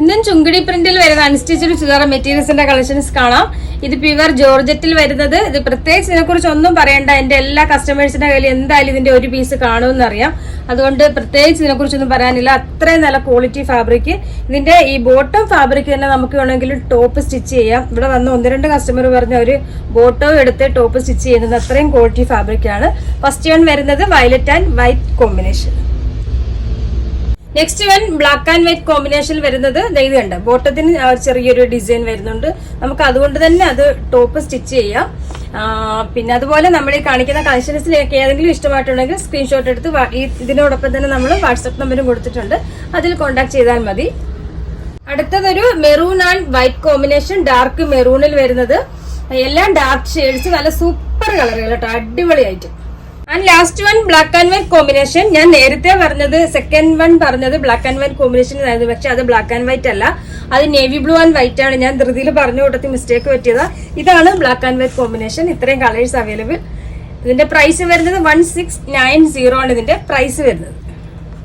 ഇന്നും ചുങ്കിടി പ്രിന്റിൽ വരുന്ന unstitched churidar മെറ്റീരിയൽസിന്റെ collections കാണാം. ഇത് പ്യുവർ ജോർജറ്റിൽ വരുന്നത്. ഇത് പ്രത്യേകിച്ച് ഇതിനെ കുറിച്ച് ഒന്നും പറയണ്ട. എന്റെ എല്ലാ കസ്റ്റമേഴ്സിന്റെ കയ്യിൽ എന്തായാലും ഇതിന്റെ ഒരു പീസ് കാണുമെന്ന് അറിയാം. അതുകൊണ്ട് പ്രത്യേകിച്ച് ഇതിനെ കുറിച്ചൊന്നും പറയാനില്ല. അത്രയും നല്ല ക്വാളിറ്റി ഫാബ്രിക് ഇതിന്റെ ഈ ബോട്ടം ഫാബ്രിക് തന്നെ നമുക്ക് വേണമെങ്കിൽ ടോപ്പ് സ്റ്റിച്ച് ചെയ്യാം. ഇവിടെ വന്ന് ഒന്ന് രണ്ട് കസ്റ്റമർ പറഞ്ഞ ഒരു ബോട്ടോ എടുത്ത് ടോപ്പ് സ്റ്റിച്ച് ചെയ്യുന്നത് അത്രയും ക്വാളിറ്റി ഫാബ്രിക് ആണ്. ഫസ്റ്റ് വൺ വരുന്നത് violet and white combination next one black and white combination വരുന്നത് ഇത് കണ്ട്. ബോട്ടത്തിന് ചെറിയൊരു ഡിസൈൻ വരുന്നുണ്ട്. നമുക്ക് അതുകൊണ്ട് തന്നെ അത് ടോപ്പ് സ്റ്റിച്ച് ചെയ്യാം. പിന്നെ അതുപോലെ നമ്മൾ ഈ കാണിക്കുന്ന കളക്ഷൻസിലേക്ക് ഏതെങ്കിലും ഇഷ്ടമായിട്ടുണ്ടെങ്കിൽ സ്ക്രീൻഷോട്ട് എടുത്ത് ഇതിനോടൊപ്പം തന്നെ നമ്മൾ വാട്സപ്പ് നമ്പറും കൊടുത്തിട്ടുണ്ട്. അതിൽ കോൺടാക്ട് ചെയ്താൽ മതി. അടുത്തതൊരു maroon and white combination dark മെറൂണിൽ വരുന്നത്. എല്ലാം ഡാർക്ക് ഷെയ്ഡ്സ് നല്ല സൂപ്പർ കളറുകൾ കേട്ടോ. അടിപൊളിയായിട്ട്. And last one black and white combination ഞാൻ നേരത്തെ പറഞ്ഞത് സെക്കൻഡ് വൺ പറഞ്ഞത് ബ്ലാക്ക് ആൻഡ് വൈറ്റ് കോമ്പിനേഷൻ ആയിരുന്നു പക്ഷെ അത് ബ്ലാക്ക് ആൻഡ് വൈറ്റ് അല്ല. അത് നേവി ബ്ലൂ ആൻഡ് വൈറ്റ് ആണ്. ഞാൻ ധൃതിയിൽ പറഞ്ഞു കൂട്ടത്തിൽ മിസ്റ്റേക്ക് പറ്റിയത്. ഇതാണ് ബ്ലാക്ക് ആൻഡ് വൈറ്റ് കോമ്പിനേഷൻ ഇത്രയും കളേഴ്സ് അവൈലബിൾ ഇതിന്റെ പ്രൈസ് വരുന്നത് വൺ സിക്സ് നയൻ സീറോ ആണ്. ഇതിന്റെ പ്രൈസ് വരുന്നത്.